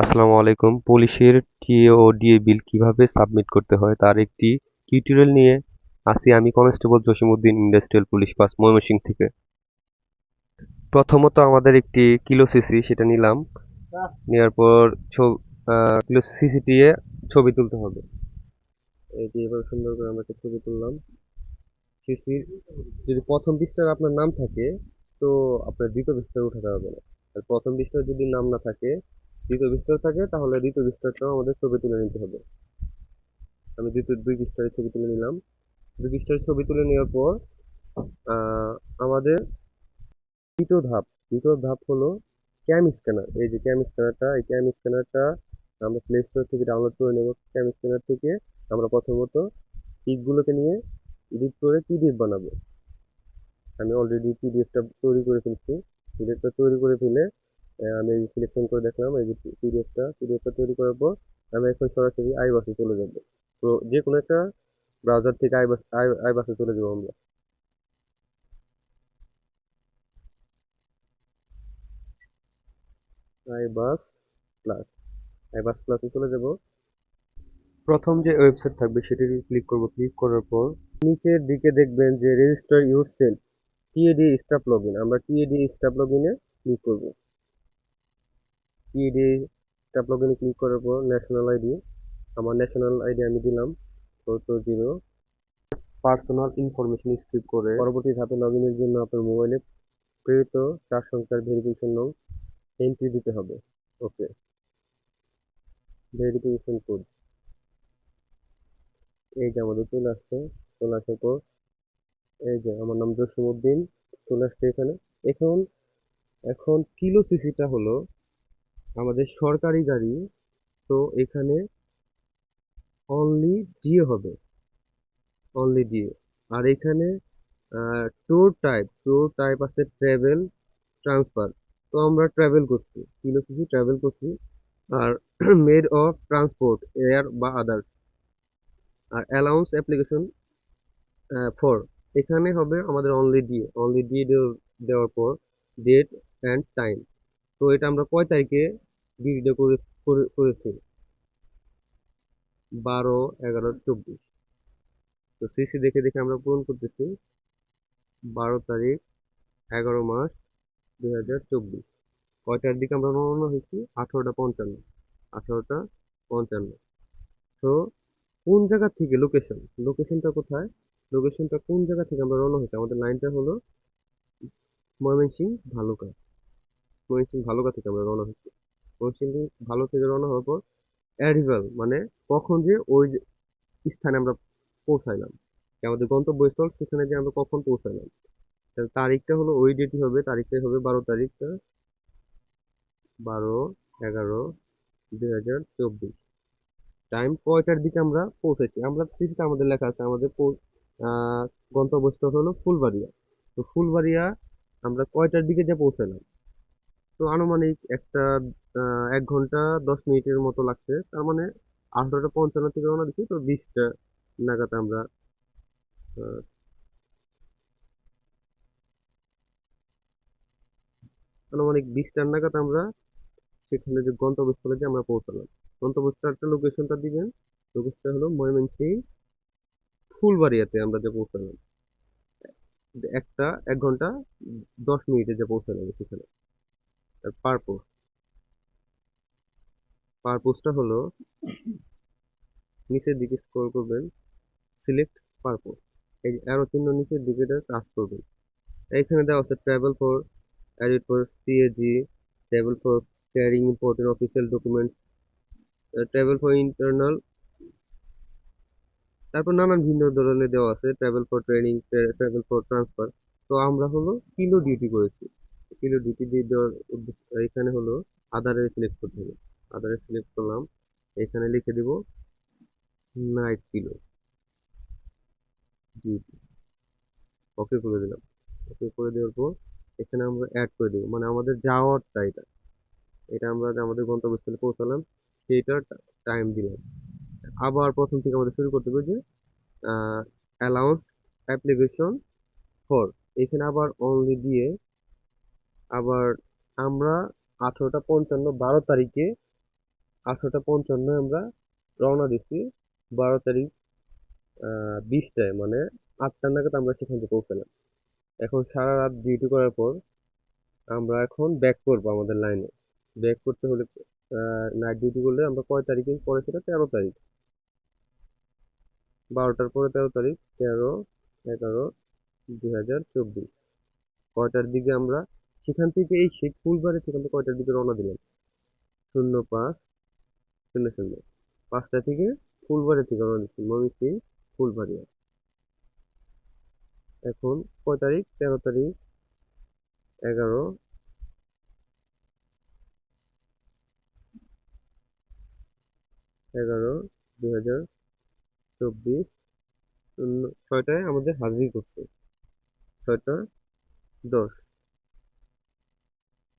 আসসালামু আলাইকুম। পুলিশের টিএ ও ডিএ বিল কীভাবে সাবমিট করতে হয় তার একটি টিউটোরিয়াল নিয়ে আসি আমি কনস্টেবল জসিমউদ্দিন ইন্ডাস্ট্রিয়াল পুলিশ পাস ময়মনসিংহ থেকে। প্রথমত আমাদের একটি কিলো সিসি সেটা নিলাম। নেওয়ার পর কিলো সিসি দিয়ে ছবি তুলতে হবে। এই যে এবার সুন্দর করে আমরা ছবি তুললাম। সিসির যদি প্রথম পৃষ্ঠায় আপনার নাম থাকে, তো আপনার দ্বিতীয় পৃষ্ঠায় উঠাতে হবে না। আর প্রথম পৃষ্ঠায় যদি নাম না থাকে দ্বিতীয় পৃষ্ঠা থাকে, তাহলে দ্বিতীয় পৃষ্ঠাটাও আমাদের ছবি তুলে নিতে হবে। আমি দ্বিতীয়, দুই পৃষ্ঠার ছবি তুলে নিলাম। দুই পৃষ্ঠার ছবি তুলে নেওয়ার পর আমাদের দ্বিতীয় ধাপ। দ্বিতীয় ধাপ হলো ক্যাম স্ক্যানার। এই যে ক্যাম স্ক্যানারটা, এই ক্যাম স্ক্যানারটা আমরা প্লে স্টোর থেকে ডাউনলোড করে নেব। ক্যাম স্ক্যানার থেকে আমরা প্রথমত পিকগুলোকে নিয়ে এডিট করে পিডিএফ বানাবো। আমি অলরেডি পিডিএফটা তৈরি করে ফেলছি। পিডিএফটা তৈরি করে ফেলে আমি সিলেকশন করে দেখলাম, এই যে পিডিএফটা পিডিএফটা তৈরি করার পর আমি এখন সরাসরি আইবাসে চলে যাব। তো যে কোনো একটা ব্রাউজার থেকে আইবাস আইবাসে চলে যাব আমরা। আইবাস প্লাস আইবাস প্লাসে চলে যাব। প্রথম যে ওয়েবসাইট থাকবে সেটিতে ক্লিক করব। ক্লিক করার পর নিচের দিকে দেখবেন যে register your self TAD staff login আমরা টিএডি স্টাফ লগইনে ক্লিক করব। ইডি ট্যাপ লগইনে ক্লিক করার পর ন্যাশনাল আইডি আমার ন্যাশনাল আইডি আমি দিলাম four two zero personal information script করে। পরবর্তী ধাপে লগ ইনের জন্য আপনার মোবাইলে প্রেরিত চার সংখ্যার ভেরিফিকেশন নং এন্ট্রি দিতে হবে। ওকে ভেরিফিকেশন কোড এই যে আমাদের চলে আসছে। চলে আসার পর এই যে আমার নাম জসিমউদ্দিন চলে আসছে এখানে। এখন এখন কিলো সিসিটা হলো আমাদের সরকারি গাড়ি, তো এখানে অনলি ডিএ হবে। অনলি ডিএ আর এখানে টোর টাইপ টোর টাইপ আছে ট্রাভেল ট্রান্সফার তো আমরা ট্রাভেল করছি ফিলোসফি ট্রাভেল করছি। আর মেড অফ ট্রান্সপোর্ট এয়ার বা আদার্স আর অ্যালাউন্স অ্যাপ্লিকেশন ফর এখানে হবে আমাদের অনলি ডিএ অনলি ডিএ দেওয়ার পর ডেট অ্যান্ড টাইম তো এটা আমরা কয় তারিখে ভিডিও করেছি। বারো, এগারো, চব্বিশ। তো সিসি দেখে দেখে আমরা পূরণ করতেছি। বারো তারিখ, এগারো মাস দুই হাজার চব্বিশ। কয়টার দিকে আমরা রওনা হয়েছি? আঠারোটা পঞ্চান্ন। আঠারোটা পঞ্চান্ন। তো কোন জায়গা থেকে লোকেশন লোকেশনটা কোথায়? লোকেশনটা কোন জায়গা থেকে আমরা রওনা হয়েছি? আমাদের লাইনটা হলো ময়মনসিং ভালুকা ময়মনসিং ভালুকা থেকে আমরা রওনা হয়েছি। ময়মনসিংহ ভালো থেকে রওনা হওয়ার পর অ্যারিভাল মানে কখন যে ওই স্থানে আমরা পৌঁছাইলাম, যে আমাদের গন্তব্যস্থল, সেখানে যে আমরা কখন পৌঁছাইলাম। তারিখটা হলো ওই ডেটই হবে তারিখটাই হবে বারো তারিখটা, বারো এগারো দুই হাজার চব্বিশ। টাইম কয়টার দিকে আমরা পৌঁছেছি? আমরা সিসিতে আমাদের লেখা আছে, আমাদের গন্তব্যস্থল হলো ফুলবাড়িয়া। তো ফুলবাড়িয়া আমরা কয়টার দিকে যে পৌঁছালাম তো আনুমানিক একটা এক ঘণ্টা দশ মিনিটের মতো লাগছে। তার মানে আঠারোটা পঞ্চান্ন থেকে রওনা দিচ্ছি তো বিশটা নাগাদ আমরা আনুমানিক বিশটার নাগাদ আমরা সেখানে যে গন্তব্যস্থলে যে আমরা পৌঁছালাম। গন্তব্যস্থলটা লোকেশনটা দিবেন। লোকেশনটা হলো ময়মনসিং ফুলবাড়িয়াতে আমরা যে পৌঁছালাম। একটা, এক ঘণ্টা দশ মিনিটে যে পৌঁছালাম সেখানে। পারপোজ পারপোজটা হলো নিচের দিকে স্ক্রল করবেন সিলেক্ট পারপোজ এই অ্যারো চিহ্ন নিচের দিকে টাচ করবেন। এইখানে দেওয়া আছে travel for audit for CAG travel for carrying important official document travel for internal তারপর নানান ভিন্ন ধরনের দেওয়া আছে travel for training travel for transfer তো আমরা হলো কিলো ডিউটি করেছি। কিলো দিয়ে দেওয়ার উদ্দেশ্য এখানে হলো আদারে সিলেক্ট করতে হবে। আদারে সিলেক্ট করলাম, এখানে লিখে দেব নাইট কিলো ডিউটি ওকে করে দিলাম। ওকে করে দেওয়ার পর এখানে আমরা অ্যাড করে দেবো। মানে আমাদের যাওয়ারটা এটা। এটা আমরা আমাদের গন্তব্যস্থলে পৌঁছালাম, সেইটার টাইম দিলাম। আবার প্রথম থেকে আমাদের শুরু করতে হবে যে অ্যালাউন্স অ্যাপ্লিকেশন ফর এখানে আবার অনলি দিয়ে আবার আমরা আঠারোটা পঞ্চান্ন, বারো তারিখে আঠারোটা পঞ্চান্ন আমরা রওনা দিচ্ছি বারো তারিখ বিশটায় মানে আটটা নাগাদ আমরা সেখান থেকে পৌঁছালাম। এখন সারা রাত ডিউটি করার পর আমরা এখন ব্যাক করব আমাদের লাইনে ব্যাক করতে হলে নাইট ডিউটি করলে আমরা কয় তারিখে? পরে সেটা তেরো তারিখ। বারোটার পরে তেরো তারিখ, তেরো, এগারো দুই হাজার চব্বিশ। কয়টার দিকে আমরা সেখান থেকে এই শেখ ফুলবাড়ি থেকে কয়টার দিকে রওনা দিলাম? শূন্য পাঁচ, শূন্য শূন্য। পাঁচটা থেকে ফুলবাড়ি থেকে রওনা দিচ্ছি ময়মনসিং ফুলবাড়িয়া এখন কয় তারিখ? তেরো তারিখ, এগারো। এগারো দুই হাজার চব্বিশ ছয়টায় আমাদের হাজিরি করছে। ছয়টা দশ।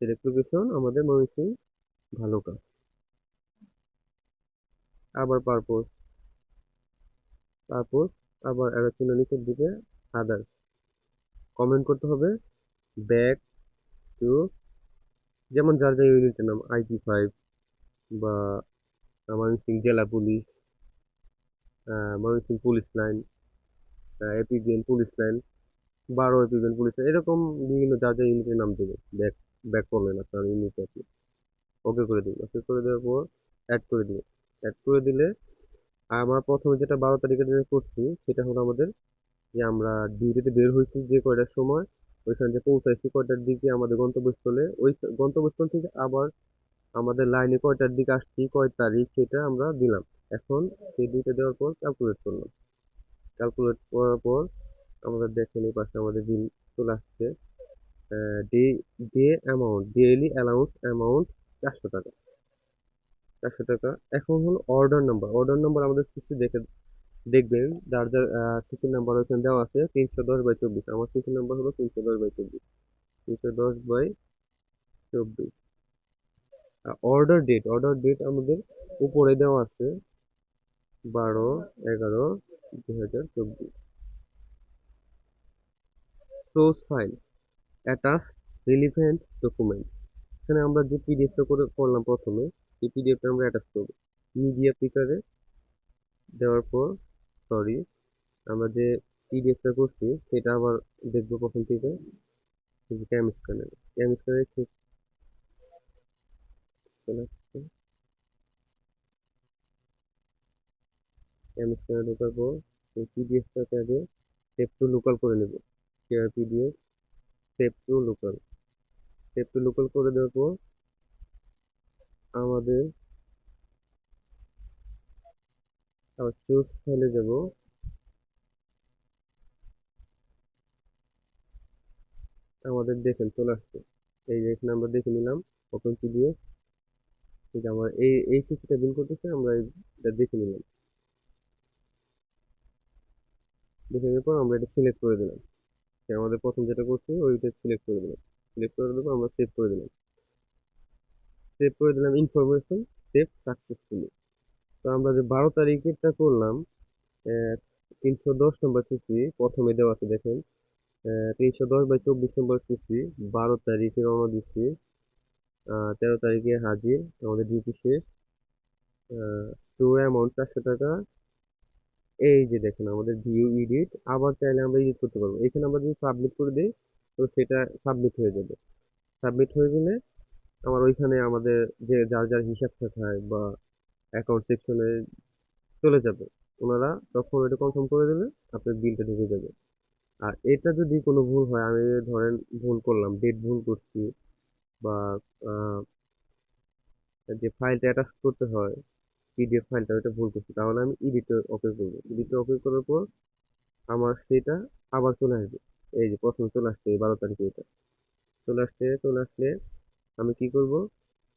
সিলেক্ট লোকেশন আমাদের ময়মনসিং ভালুকা আবার পারপোজ। পারপোজ, আবার অ্যারো চিহ্ন দিকে আদার্স কমেন্ট করতে হবে ব্যাক টু যেমন যার যার ইউনিটের নাম আইটি ফাইভ বা ময়মনসিং জেলা police Mymensingh police line APBN police line, বারো এপিবিএন পুলিশ লাইন, এরকম বিভিন্ন যার যার ইউনিটের নাম দেবে ব্যাক ব্যাক করলেন আপনার ইউনিটে আপনি। ওকে করে দিন। ওকে করে দেওয়ার পর অ্যাড করে দিন। অ্যাড করে দিলে আমার প্রথমে যেটা বারো তারিখে যেটা করছি, সেটা হলো আমাদের যে আমরা ডিউটিতে বের হয়েছি যে কয়টার সময়, ওইখানে যে পৌঁছাইছি কয়টার দিকে আমাদের গন্তব্যস্থলে, ওই গন্তব্যস্থল থেকে আবার আমাদের লাইনে কয়টার দিকে আসছি, কয় তারিখ সেটা আমরা দিলাম। এখন সেই দুইটা দেওয়ার পর ক্যালকুলেট করলাম। ক্যালকুলেট করার পর আমাদের দেখেন এই পাশে আমাদের বিল চলে আসছে। Day day amount daily allowance amount চারশো টাকা। চারশো টাকা। এখন হলো অর্ডার নাম্বার অর্ডার নাম্বার আমাদের সিসি দেখে, দেখবেন। যার যার সিসি নাম্বার ওখানে দেওয়া আছে, তিনশো দশ বাই চব্বিশ। আমার সিসি নাম্বার হলো তিনশো দশ বাই চব্বিশ। তিনশো দশ বাই চব্বিশ। অর্ডার ডেট অর্ডার ডেট আমাদের উপরে দেওয়া আছে বারো, এগারো, দুই হাজার চব্বিশ। Source file attach relevant document এখানে আমরা যে পিডিএফটা করে করলাম প্রথমে, এই পিডিএফটা আমরা অ্যাটাচ করব। মিডিয়া পিকারে দেওয়ার পর সরি আমরা যে পিডিএফটা করছি, সেটা আবার দেখব প্রথম থেকে। ক্যাম স্ক্যানারে ক্যাম স্ক্যানারে ঠিক চলে আসছে। ক্যাম স্ক্যানারে ঢোকার পর, এই পিডিএফটাকে আগে সেভ টু লোকাল করে নেব। PDF save to local save to local করে দেওয়ার পর আমাদের আবার চুজ ফাইলে যাব। আমাদের দেখেন চলে আসছে। এই যে এখানে আমরা দেখে নিলাম ওপেন পিডিএফ ঠিক আমার এই এই সিসিটা বিল করতেছে, আমরা এটা দেখে নিলাম। দেখে নেওয়ার পর আমরা এটা সিলেক্ট করে দিলাম। যে আমাদের প্রথম যেটা করছি, ওইটা সিলেক্ট করে দিলাম। সিলেক্ট করে দেবো, আমরা সেভ করে দিলাম। সেভ করে দিলাম ইনফরমেশন সেভ সাকসেসফুলি তো আমরা যে বারো তারিখেরটা করলাম তিনশো দশ নম্বর সিসি প্রথমে দেওয়া আছে দেখেন। তিনশো দশ বাই চব্বিশ নম্বর সিসি বারো তারিখে রওনা দিচ্ছি। তেরো তারিখে হাজির, আমাদের ডিউটি শেষ। টু অ্যামাউন্ট চারশো টাকা এই যে দেখেন, আমাদের ভিউ ইডিট আবার চাইলে আমরা এডিট করতে পারব। এখানে আমরা যদি সাবমিট করে দিই, তো সেটা সাবমিট হয়ে যাবে। সাবমিট হয়ে গেলে আমার ওইখানে আমাদের যে, যার যার হিসাব থাকায় বা অ্যাকাউন্ট সেকশনে চলে যাবে। ওনারা তখন এটা কনফার্ম করে দিলে আপনার বিলটা ঢুকে যাবে। আর এটা যদি কোনো ভুল হয়, আমি ধরেন ভুল করলাম ডেট ভুল করছি বা যে ফাইলটা অ্যাটাচ করতে হয় পিডিএফ ফাইলটা ওটা ভুল করছি, তাহলে আমি এডিটে ওকে করব। এডিটে ওকে করার পর আমার সেটা আবার চলে আসবে। এই যে প্রথমে চলে আসছে, এই বারো তারিখে এটা। চলে আসছে, চলে আসলে আমি কি করব?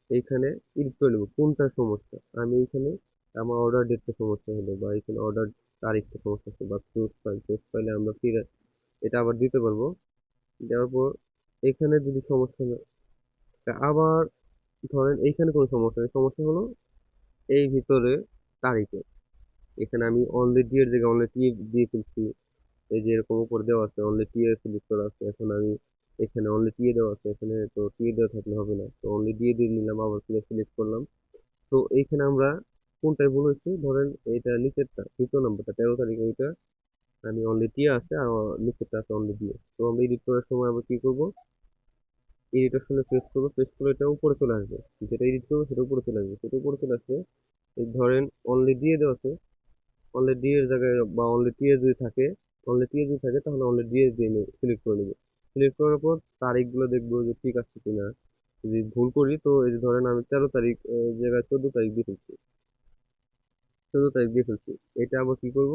এইখানে এডিট করে নেব। কোনটা সমস্যা? আমি এইখানে আমার অর্ডার ডেটটা সমস্যা হলো বা এখানে অর্ডার তারিখটা সমস্যা হচ্ছে বা সোর্স ফাইল সোর্স ফাইলে আমরা ফিরে এটা আবার দিতে পারব। দেওয়ার পর এখানে যদি সমস্যা আবার ধরেন এইখানে কোনো সমস্যা নেই। সমস্যা হলো এই ভিতরে তারিখে। এখানে আমি অনলি টি এর জায়গায় অনলি টি দিয়ে ফেলছি। এই যে এরকম উপরে দেওয়া আছে অনলি টি এর সিলেক্ট করা আছে। এখন আমি এখানে অনলি টি দেওয়া আছে। এখানে তো টি দেওয়া থাকলে হবে না। তো অনলি দিয়ে দিয়ে নিলাম, আবার সিলেক্ট করলাম। তো এইখানে আমরা কোনটায় ভুল হয়েছে? ধরেন এটা নিচেরটা দ্বিতীয় নাম্বারটা, তেরো তারিখ ওইটা আমি অনলি টিয়া আছে আর নিচেরটা আছে অনলি দিয়ে তো আমরা এডিট করার সময় আমরা কি করব? এডিট অপশনে প্রেস করব প্রেস করলে এটা উপরে চলে আসবে। যেটা এডিট করব সেটা উপরে চলে আসবে। সেটা উপরে চলে আসবে এই ধরেন অনলি দিয়ে দেওয়া আছে অনলি ডি এর জায়গায় বা অনলি টি এ যদি থাকে অনলি টি এ যদি থাকে, তাহলে অনলি ডি এ দিয়ে সিলেক্ট করে নেবে। সিলেক্ট করার পর তারিখগুলো দেখব যে ঠিক আছে কিনা। যদি ভুল করি, তো এই যে ধরেন আমি তেরো তারিখ জায়গায় চোদ্দ তারিখ দিয়ে ফেলছি। চোদ্দ তারিখ দিয়ে ফেলছি। এটা আবার কি করব?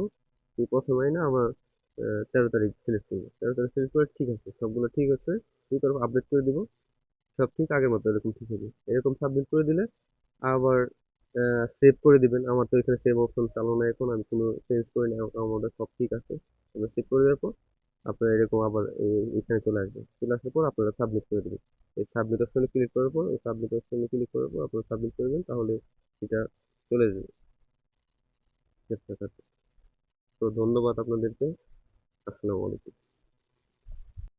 প্রথমে না আমার তেরো তারিখ সিলেক্ট করব। তেরো তারিখ সিলেক্ট করে ঠিক আছে, সবগুলো ঠিক আছে। দুই তরফ আপডেট করে দিব। সব ঠিক আগের মতো এরকম ঠিক হবে এরকম সাবমিট করে দিলে আবার সেভ করে দিবেন। আমার তো এখানে সেভ অপশন চালু না এখন। আমি কোনো চেঞ্জ করি না। আমাদের সব ঠিক আছে। আমরা সেভ করে দেওয়ার পর আপনার এরকম আবার এখানে চলে আসবে। চলে আসার পর আপনারা সাবমিট করে দেবেন। এই সাবমিট অপশনে ক্লিক করার পর, এই সাবমিট অপশনে ক্লিক করার পর আপনারা সাবমিট করবেন তাহলে এটা চলে যাবে। তো ধন্যবাদ আপনাদেরকে। আসসালামু আলাইকুম।